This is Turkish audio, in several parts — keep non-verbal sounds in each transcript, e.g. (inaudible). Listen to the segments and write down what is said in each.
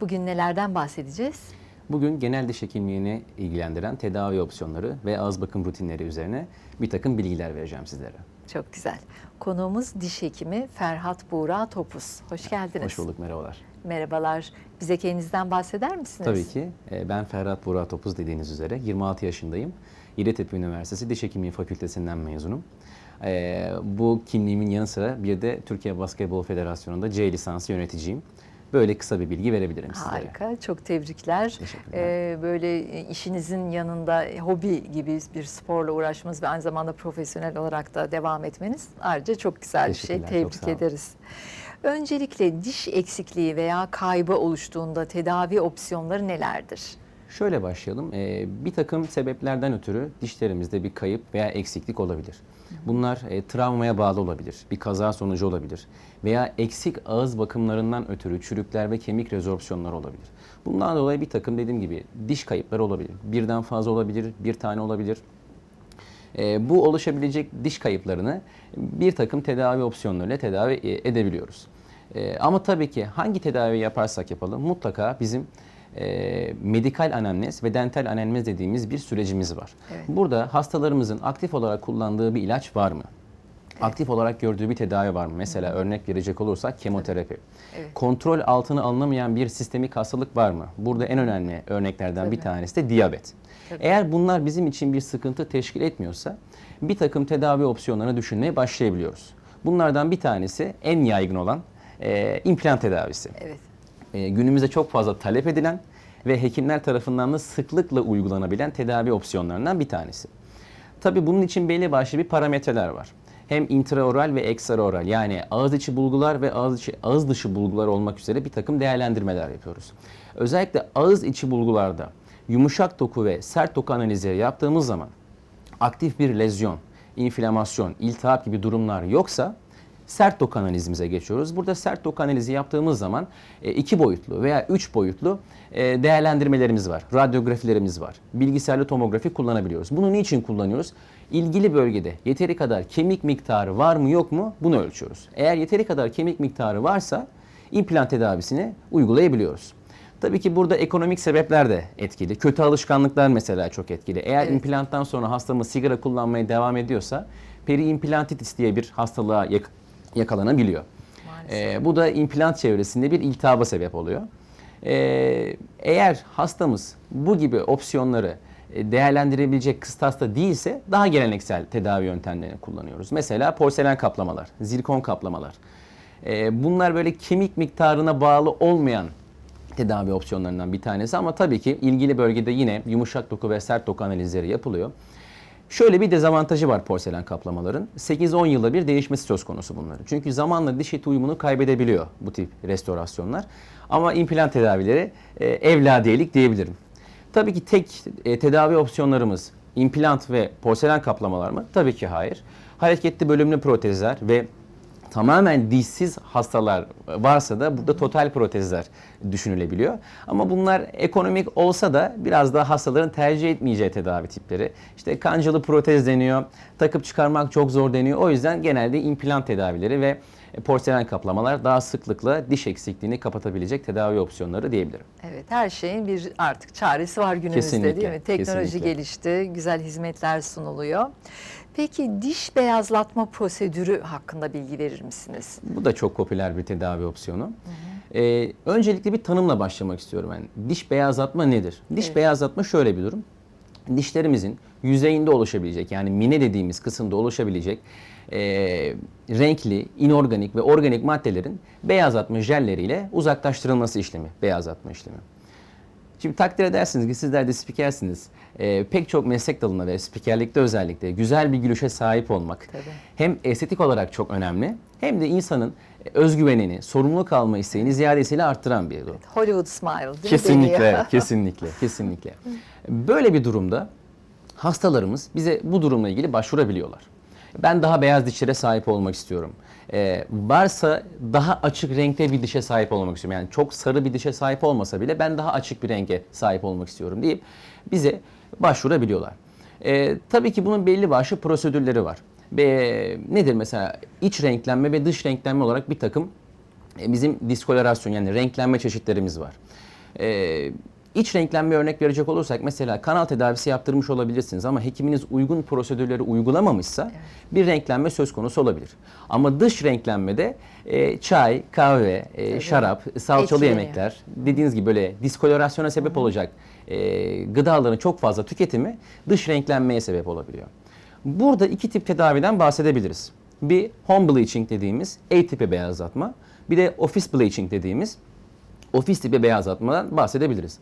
Bugün nelerden bahsedeceğiz? Bugün genel diş hekimliğini ilgilendiren tedavi opsiyonları ve ağız bakım rutinleri üzerine bir takım bilgiler vereceğim sizlere. Çok güzel. Konuğumuz diş hekimi Ferhat Buğra Topuz. Hoş geldiniz. Hoş bulduk, merhabalar. Merhabalar. Bize kendinizden bahseder misiniz? Tabii ki. e, Ben Ferhat Burak Topuz dediğiniz üzere 26 yaşındayım. Yeditepe Üniversitesi Diş Hekimliği Fakültesinden mezunum. E, Bu kimliğimin yanı sıra bir de Türkiye Basketbol Federasyonu'nda C lisansı yöneticiyim. Böyle kısa bir bilgi verebilirim sizlere. Harika, çok tebrikler. Ee, böyle işinizin yanında hobi gibi bir sporla uğraşmanız ve aynı zamanda profesyonel olarak da devam etmeniz ayrıca çok güzel bir şey. Tebrik ederiz. Öncelikle diş eksikliği veya kaybı oluştuğunda tedavi opsiyonları nelerdir? Şöyle başlayalım. Ee, bir takım sebeplerden ötürü dişlerimizde bir kayıp veya eksiklik olabilir. Bunlar e, travmaya bağlı olabilir, bir kaza sonucu olabilir veya eksik ağız bakımlarından ötürü çürükler ve kemik rezorpsiyonlar olabilir. Bundan dolayı bir takım dediğim gibi diş kayıpları olabilir. Birden fazla olabilir, bir tane olabilir. E, bu oluşabilecek diş kayıplarını bir takım tedavi opsiyonlarıyla tedavi e, edebiliyoruz. E, ama tabii ki hangi tedavi yaparsak yapalım mutlaka bizim e, medikal anamnez ve dental anamnez dediğimiz bir sürecimiz var. Evet. Burada hastalarımızın aktif olarak kullandığı bir ilaç var mı? Aktif olarak gördüğü bir tedavi var mı? Mesela örnek verecek olursak kemoterapi. Evet. Kontrol altına alınamayan bir sistemik hastalık var mı? Burada en önemli örneklerden bir Tabii. tanesi de diyabet. Tabii. Eğer bunlar bizim için bir sıkıntı teşkil etmiyorsa bir takım tedavi opsiyonlarını düşünmeye başlayabiliyoruz. Bunlardan bir tanesi en yaygın olan e, implant tedavisi. Evet. E, günümüzde çok fazla talep edilen ve hekimler tarafından da sıklıkla uygulanabilen tedavi opsiyonlarından bir tanesi. Tabii bunun için belli başlı bir parametreler var. Hem intraoral ve ekstraoral yani ağız içi bulgular ve ağız, içi, ağız dışı bulgular olmak üzere bir takım değerlendirmeler yapıyoruz. Özellikle ağız içi bulgularda yumuşak doku ve sert doku analizleri yaptığımız zaman aktif bir lezyon, inflamasyon, iltihap gibi durumlar yoksa sert doku analizimize geçiyoruz. Burada sert doku analizi yaptığımız zaman e, iki boyutlu veya üç boyutlu e, değerlendirmelerimiz var. Radyografilerimiz var. Bilgisayarlı tomografi kullanabiliyoruz. Bunu niçin kullanıyoruz? İlgili bölgede yeteri kadar kemik miktarı var mı yok mu bunu ölçüyoruz. Eğer yeteri kadar kemik miktarı varsa implant tedavisini uygulayabiliyoruz. Tabii ki burada ekonomik sebepler de etkili. Kötü alışkanlıklar mesela çok etkili. Eğer Evet. implanttan sonra hastamız sigara kullanmaya devam ediyorsa periimplantitis diye bir hastalığa yakalanabiliyor. Ee, bu da implant çevresinde bir iltihaba sebep oluyor. Ee, eğer hastamız bu gibi opsiyonları e, değerlendirebilecek kıstasta değilse daha geleneksel tedavi yöntemlerini kullanıyoruz. Mesela porselen kaplamalar, zirkon kaplamalar. Ee, bunlar böyle kemik miktarına bağlı olmayan tedavi opsiyonlarından bir tanesi ama tabii ki ilgili bölgede yine yumuşak doku ve sert doku analizleri yapılıyor. Şöyle bir dezavantajı var porselen kaplamaların. 8-10 yılda bir değişmesi söz konusu bunların. Çünkü zamanla diş eti uyumunu kaybedebiliyor bu tip restorasyonlar. Ama implant tedavileri e, evladiyelik diyebilirim. Tabii ki tek e, tedavi opsiyonlarımız implant ve porselen kaplamalar mı? Tabii ki hayır. Hareketli bölümlü protezler ve tamamen dişsiz hastalar varsa da burada total protezler düşünülebiliyor. Ama bunlar ekonomik olsa da biraz daha hastaların tercih etmeyeceği tedavi tipleri. İşte kancalı protez deniyor, takıp çıkarmak çok zor deniyor. O yüzden genelde implant tedavileri ve porselen kaplamalar daha sıklıkla diş eksikliğini kapatabilecek tedavi opsiyonları diyebilirim. Evet, her şeyin bir artık çaresi var günümüzde Kesinlikle, değil mi? Teknoloji kesinlikle. gelişti, güzel hizmetler sunuluyor. Peki diş beyazlatma prosedürü hakkında bilgi verir misiniz? Bu da çok popüler bir tedavi opsiyonu. Ee, öncelikle bir tanımla başlamak istiyorum. Yani diş beyazlatma nedir? Diş Evet. beyazlatma şöyle bir durum. Dişlerimizin yüzeyinde oluşabilecek yani mine dediğimiz kısımda oluşabilecek e, renkli, inorganik ve organik maddelerin beyazlatma jelleriyle uzaklaştırılması işlemi, beyazlatma işlemi. Şimdi takdir edersiniz ki sizler de spikersiniz. Ee, pek çok meslek dalında ve spikerlikte özellikle güzel bir gülüşe sahip olmak Tabii. hem estetik olarak çok önemli hem de insanın özgüvenini, sorumluluk alma isteğini ziyadesiyle arttıran bir durum. Hollywood smile değil mi Kesinlikle, deniyor? (laughs) kesinlikle, kesinlikle. Böyle bir durumda hastalarımız bize bu durumla ilgili başvurabiliyorlar. Ben daha beyaz dişlere sahip olmak istiyorum. Ee, varsa daha açık renkte bir dişe sahip olmak istiyorum. Yani çok sarı bir dişe sahip olmasa bile ben daha açık bir renge sahip olmak istiyorum deyip bize başvurabiliyorlar. Ee, tabii ki bunun belli başlı prosedürleri var. Ve nedir mesela iç renklenme ve dış renklenme olarak bir takım e, bizim diskolorasyon yani renklenme çeşitlerimiz var. E, iç renklenme örnek verecek olursak mesela kanal tedavisi yaptırmış olabilirsiniz ama hekiminiz uygun prosedürleri uygulamamışsa bir renklenme söz konusu olabilir. Ama dış renklenmede e, çay, kahve, e, şarap, salçalı Etkileniyor. yemekler dediğiniz gibi böyle diskolorasyona sebep olacak e, gıdaların çok fazla tüketimi dış renklenmeye sebep olabiliyor. Burada iki tip tedaviden bahsedebiliriz. Bir home bleaching dediğimiz A tipi beyazlatma, bir de office bleaching dediğimiz ofis tipi beyazlatmadan bahsedebiliriz.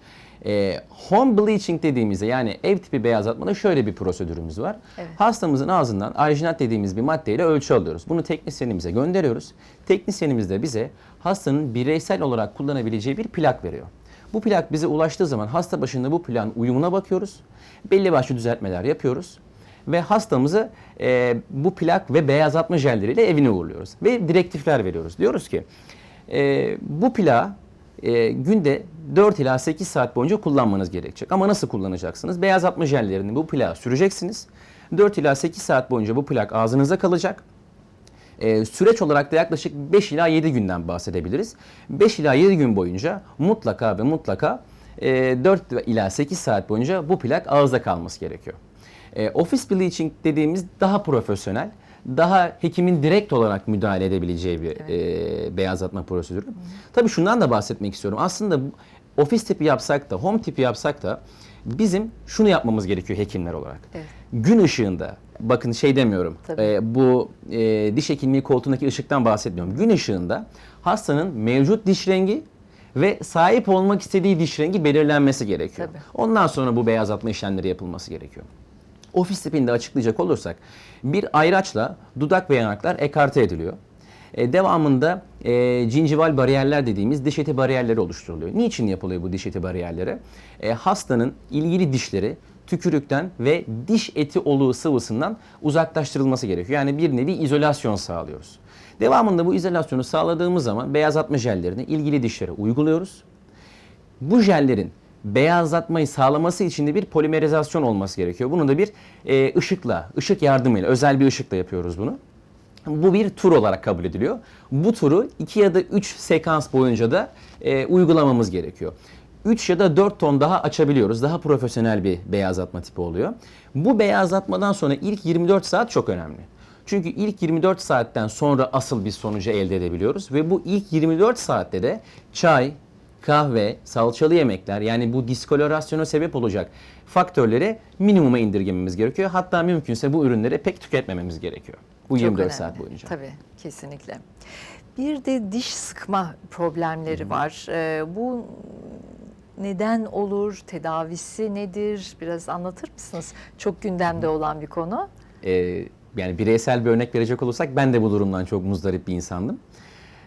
Ee, home bleaching dediğimizde yani ev tipi beyazlatmada şöyle bir prosedürümüz var. Evet. Hastamızın ağzından arginat dediğimiz bir maddeyle ölçü alıyoruz. Bunu teknisyenimize gönderiyoruz. Teknisyenimiz de bize hastanın bireysel olarak kullanabileceği bir plak veriyor. Bu plak bize ulaştığı zaman hasta başında bu plakın uyumuna bakıyoruz. Belli başlı düzeltmeler yapıyoruz. Ve hastamızı e, bu plak ve beyazlatma jelleriyle evine uğurluyoruz. Ve direktifler veriyoruz. Diyoruz ki e, bu plağı e, günde 4 ila 8 saat boyunca kullanmanız gerekecek. Ama nasıl kullanacaksınız? Beyazlatma jellerini bu plağa süreceksiniz. 4 ila 8 saat boyunca bu plak ağzınıza kalacak. E, süreç olarak da yaklaşık 5 ila 7 günden bahsedebiliriz. 5 ila 7 gün boyunca mutlaka ve mutlaka e, 4 ila 8 saat boyunca bu plak ağızda kalması gerekiyor. E, office bleaching dediğimiz daha profesyonel, daha hekimin direkt olarak müdahale edebileceği bir e, beyazlatma prosedürü. Tabii şundan da bahsetmek istiyorum. Aslında ofis tipi yapsak da, home tipi yapsak da bizim şunu yapmamız gerekiyor hekimler olarak. Evet. Gün ışığında, bakın şey demiyorum, Tabii. e, bu e, diş hekimliği koltuğundaki ışıktan bahsetmiyorum. Gün ışığında hastanın mevcut diş rengi ve sahip olmak istediği diş rengi belirlenmesi gerekiyor. Tabii. Ondan sonra bu beyazlatma işlemleri yapılması gerekiyor. Ofis tipinde açıklayacak olursak bir ayraçla dudak ve yanaklar ekarte ediliyor. E, devamında e, gingival bariyerler dediğimiz diş eti bariyerleri oluşturuluyor. Niçin yapılıyor bu diş eti bariyerleri? E, hastanın ilgili dişleri tükürükten ve diş eti oluğu sıvısından uzaklaştırılması gerekiyor. Yani bir nevi izolasyon sağlıyoruz. Devamında bu izolasyonu sağladığımız zaman beyazlatma jellerini ilgili dişlere uyguluyoruz. Bu jellerin beyazlatmayı sağlaması için de bir polimerizasyon olması gerekiyor. Bunu da bir e, ışıkla, ışık yardımıyla, özel bir ışıkla yapıyoruz bunu. Bu bir tur olarak kabul ediliyor. Bu turu 2 ya da 3 sekans boyunca da e, uygulamamız gerekiyor. 3 ya da 4 ton daha açabiliyoruz. Daha profesyonel bir beyazlatma tipi oluyor. Bu beyazlatmadan sonra ilk 24 saat çok önemli. Çünkü ilk 24 saatten sonra asıl bir sonucu elde edebiliyoruz. Ve bu ilk 24 saatte de çay, kahve, salçalı yemekler yani bu diskolorasyona sebep olacak faktörleri minimuma indirgememiz gerekiyor. Hatta mümkünse bu ürünleri pek tüketmememiz gerekiyor. Bu Çok 24 önemli. saat boyunca. Tabii kesinlikle. Bir de diş sıkma problemleri var. Ee, bu neden olur? Tedavisi nedir? Biraz anlatır mısınız? Çok gündemde olan bir konu. Ee, yani bireysel bir örnek verecek olursak ben de bu durumdan çok muzdarip bir insandım.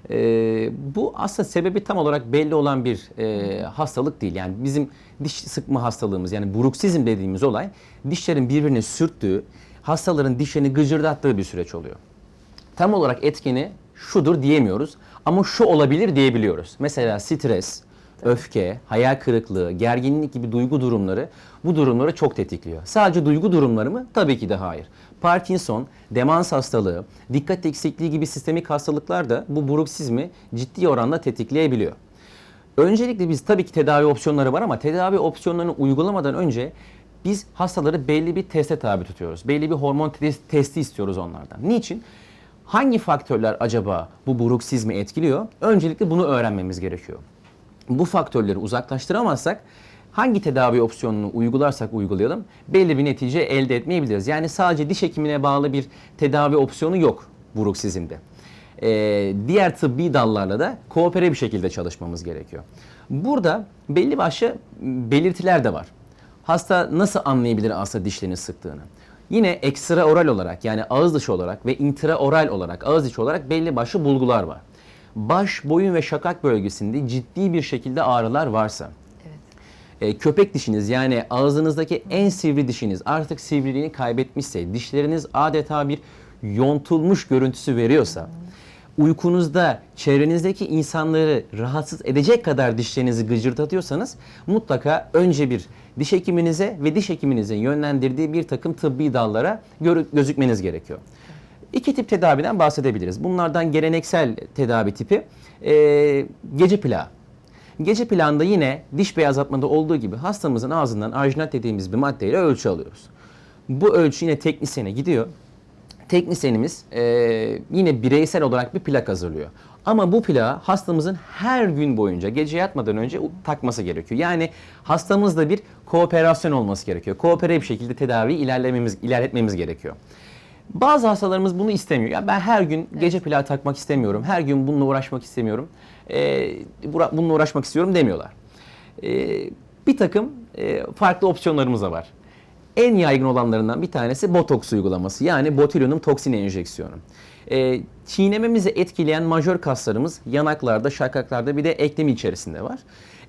Ee, bu aslında sebebi tam olarak belli olan bir e, hastalık değil. Yani bizim diş sıkma hastalığımız yani bruksizm dediğimiz olay dişlerin birbirine sürttüğü, hastaların dişlerini gıcırdattığı bir süreç oluyor. Tam olarak etkeni şudur diyemiyoruz ama şu olabilir diyebiliyoruz. Mesela stres, öfke, hayal kırıklığı, gerginlik gibi duygu durumları bu durumları çok tetikliyor. Sadece duygu durumları mı? Tabii ki de hayır. Parkinson, demans hastalığı, dikkat eksikliği gibi sistemik hastalıklar da bu bruksizmi ciddi oranda tetikleyebiliyor. Öncelikle biz tabii ki tedavi opsiyonları var ama tedavi opsiyonlarını uygulamadan önce biz hastaları belli bir teste tabi tutuyoruz. Belli bir hormon te- testi istiyoruz onlardan. Niçin? Hangi faktörler acaba bu bruksizmi etkiliyor? Öncelikle bunu öğrenmemiz gerekiyor. Bu faktörleri uzaklaştıramazsak hangi tedavi opsiyonunu uygularsak uygulayalım belli bir netice elde etmeyebiliriz. Yani sadece diş hekimine bağlı bir tedavi opsiyonu yok bruksizmde. Ee, diğer tıbbi dallarla da koopere bir şekilde çalışmamız gerekiyor. Burada belli başlı belirtiler de var. Hasta nasıl anlayabilir aslında dişlerini sıktığını? Yine ekstra oral olarak yani ağız dışı olarak ve intraoral olarak ağız içi olarak belli başlı bulgular var. Baş, boyun ve şakak bölgesinde ciddi bir şekilde ağrılar varsa. E, köpek dişiniz yani ağzınızdaki en sivri dişiniz artık sivriliğini kaybetmişse, dişleriniz adeta bir yontulmuş görüntüsü veriyorsa, uykunuzda çevrenizdeki insanları rahatsız edecek kadar dişlerinizi gıcırdatıyorsanız mutlaka önce bir diş hekiminize ve diş hekiminizin yönlendirdiği bir takım tıbbi dallara gözükmeniz gerekiyor. İki tip tedaviden bahsedebiliriz. Bunlardan geleneksel tedavi tipi e, gece plağı. Gece plağında yine diş beyazlatmada olduğu gibi hastamızın ağzından arginat dediğimiz bir maddeyle ölçü alıyoruz. Bu ölçü yine teknisyene gidiyor. Teknisyenimiz e, yine bireysel olarak bir plak hazırlıyor. Ama bu plağı hastamızın her gün boyunca gece yatmadan önce takması gerekiyor. Yani hastamızla bir kooperasyon olması gerekiyor. Koopere bir şekilde tedaviyi ilerlememiz, ilerletmemiz gerekiyor. Bazı hastalarımız bunu istemiyor. Ya ben her gün gece plağı takmak istemiyorum. Her gün bununla uğraşmak istemiyorum. E, bununla uğraşmak istiyorum demiyorlar. E, bir takım e, farklı opsiyonlarımız da var. En yaygın olanlarından bir tanesi botoks uygulaması yani botulinum toksin enjeksiyonu. E, çiğnememizi etkileyen majör kaslarımız yanaklarda, şakaklarda bir de eklem içerisinde var.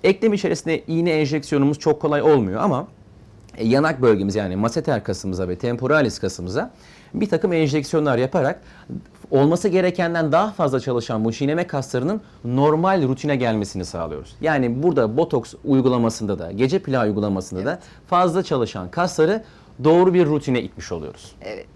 Eklem içerisinde iğne enjeksiyonumuz çok kolay olmuyor ama yanak bölgemiz yani maseter kasımıza ve temporalis kasımıza bir takım enjeksiyonlar yaparak olması gerekenden daha fazla çalışan bu çiğneme kaslarının normal rutine gelmesini sağlıyoruz. Yani burada botoks uygulamasında da gece plağı uygulamasında da fazla çalışan kasları doğru bir rutine itmiş oluyoruz. Evet.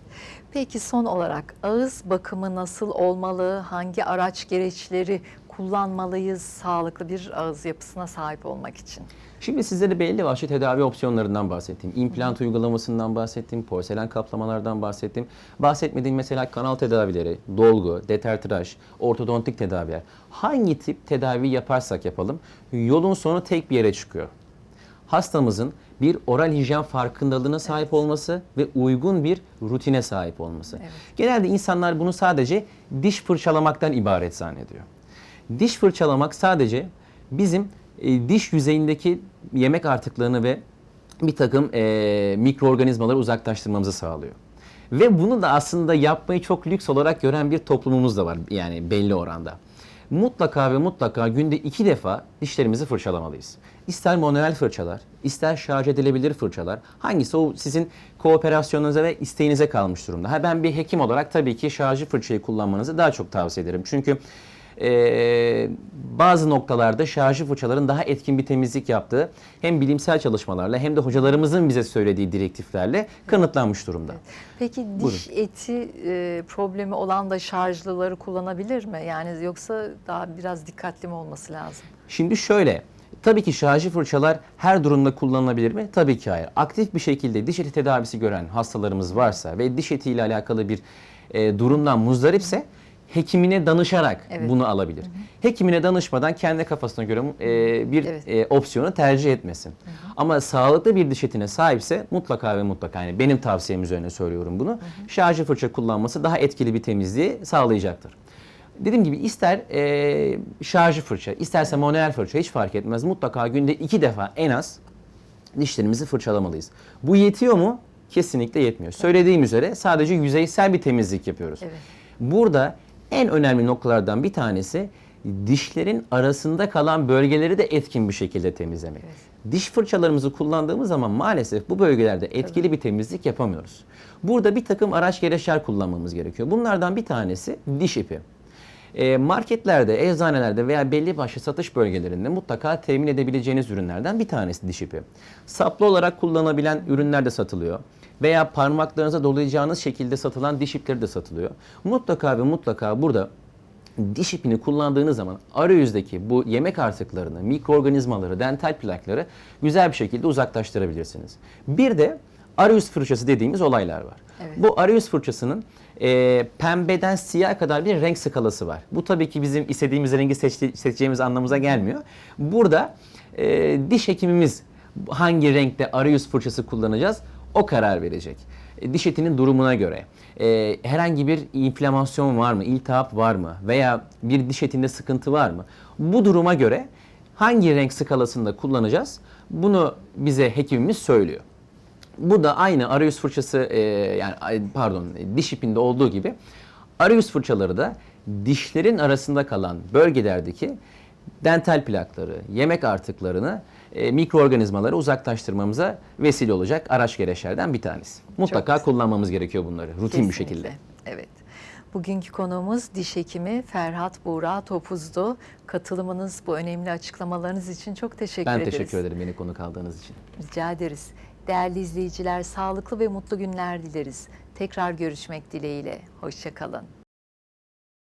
Peki son olarak ağız bakımı nasıl olmalı? Hangi araç gereçleri kullanmalıyız sağlıklı bir ağız yapısına sahip olmak için? Şimdi sizlere belli başlı tedavi opsiyonlarından bahsettim. İmplant uygulamasından bahsettim, porselen kaplamalardan bahsettim. Bahsetmediğim mesela kanal tedavileri, dolgu, detertraj, ortodontik tedaviler. Hangi tip tedavi yaparsak yapalım yolun sonu tek bir yere çıkıyor. Hastamızın bir oral hijyen farkındalığına sahip olması ve uygun bir rutine sahip olması. Evet. Genelde insanlar bunu sadece diş fırçalamaktan ibaret zannediyor. Diş fırçalamak sadece bizim e, diş yüzeyindeki yemek artıklarını ve bir takım e, mikroorganizmaları uzaklaştırmamızı sağlıyor. Ve bunu da aslında yapmayı çok lüks olarak gören bir toplumumuz da var yani belli oranda. Mutlaka ve mutlaka günde iki defa dişlerimizi fırçalamalıyız. İster manuel fırçalar, ister şarj edilebilir fırçalar. Hangisi o sizin kooperasyonunuza ve isteğinize kalmış durumda. Ha ben bir hekim olarak tabii ki şarjlı fırçayı kullanmanızı daha çok tavsiye ederim. Çünkü ee, bazı noktalarda şarjlı fırçaların daha etkin bir temizlik yaptığı hem bilimsel çalışmalarla hem de hocalarımızın bize söylediği direktiflerle kanıtlanmış durumda. Peki diş eti e, problemi olan da şarjlıları kullanabilir mi? Yani yoksa daha biraz dikkatli mi olması lazım? Şimdi şöyle, tabii ki şarjlı fırçalar her durumda kullanılabilir mi? Tabii ki hayır. Aktif bir şekilde diş eti tedavisi gören hastalarımız varsa ve diş etiyle alakalı bir e, durumdan muzdaripse hekimine danışarak Evet. bunu alabilir. Hekimine danışmadan kendi kafasına göre e, bir Evet. e, opsiyonu tercih etmesin. Ama sağlıklı bir diş etine sahipse mutlaka ve mutlaka yani benim tavsiyem üzerine söylüyorum bunu. Şarjlı fırça kullanması daha etkili bir temizliği sağlayacaktır. Dediğim gibi ister e, şarjlı fırça, isterse manuel fırça hiç fark etmez. Mutlaka günde iki defa en az dişlerimizi fırçalamalıyız. Bu yetiyor mu? Kesinlikle yetmiyor. Söylediğim üzere sadece yüzeysel bir temizlik yapıyoruz. Evet. Burada en önemli noktalardan bir tanesi dişlerin arasında kalan bölgeleri de etkin bir şekilde temizlemek. Diş fırçalarımızı kullandığımız zaman maalesef bu bölgelerde etkili bir temizlik yapamıyoruz. Burada bir takım araç gereçler kullanmamız gerekiyor. Bunlardan bir tanesi diş ipi. E, marketlerde, eczanelerde veya belli başlı satış bölgelerinde mutlaka temin edebileceğiniz ürünlerden bir tanesi diş ipi. Saplı olarak kullanabilen ürünler de satılıyor. Veya parmaklarınıza dolayacağınız şekilde satılan diş ipleri de satılıyor. Mutlaka ve mutlaka burada diş ipini kullandığınız zaman arayüzdeki bu yemek artıklarını, mikroorganizmaları, dental plakları güzel bir şekilde uzaklaştırabilirsiniz. Bir de arayüz fırçası dediğimiz olaylar var. Evet. Bu arayüz fırçasının e, pembeden siyah kadar bir renk skalası var. Bu tabii ki bizim istediğimiz rengi seçti- seçeceğimiz anlamıza gelmiyor. Burada e, diş hekimimiz hangi renkte arayüz fırçası kullanacağız o karar verecek. E, diş etinin durumuna göre. E, herhangi bir inflamasyon var mı, iltihap var mı veya bir diş etinde sıkıntı var mı? Bu duruma göre hangi renk skalasında kullanacağız? Bunu bize hekimimiz söylüyor. Bu da aynı arayüz fırçası e, yani pardon diş ipinde olduğu gibi arayüz fırçaları da dişlerin arasında kalan bölgelerdeki dental plakları, yemek artıklarını, e, mikroorganizmaları uzaklaştırmamıza vesile olacak araç gereçlerden bir tanesi. Mutlaka güzel. kullanmamız gerekiyor bunları rutin bir Kesinlikle. şekilde. Evet. Bugünkü konuğumuz diş hekimi Ferhat Buğra Topuz'du. Katılımınız, bu önemli açıklamalarınız için çok teşekkür Ben ederiz. teşekkür ederim beni konuk aldığınız için. Rica ederiz. Değerli izleyiciler, sağlıklı ve mutlu günler dileriz. Tekrar görüşmek dileğiyle. Hoşçakalın.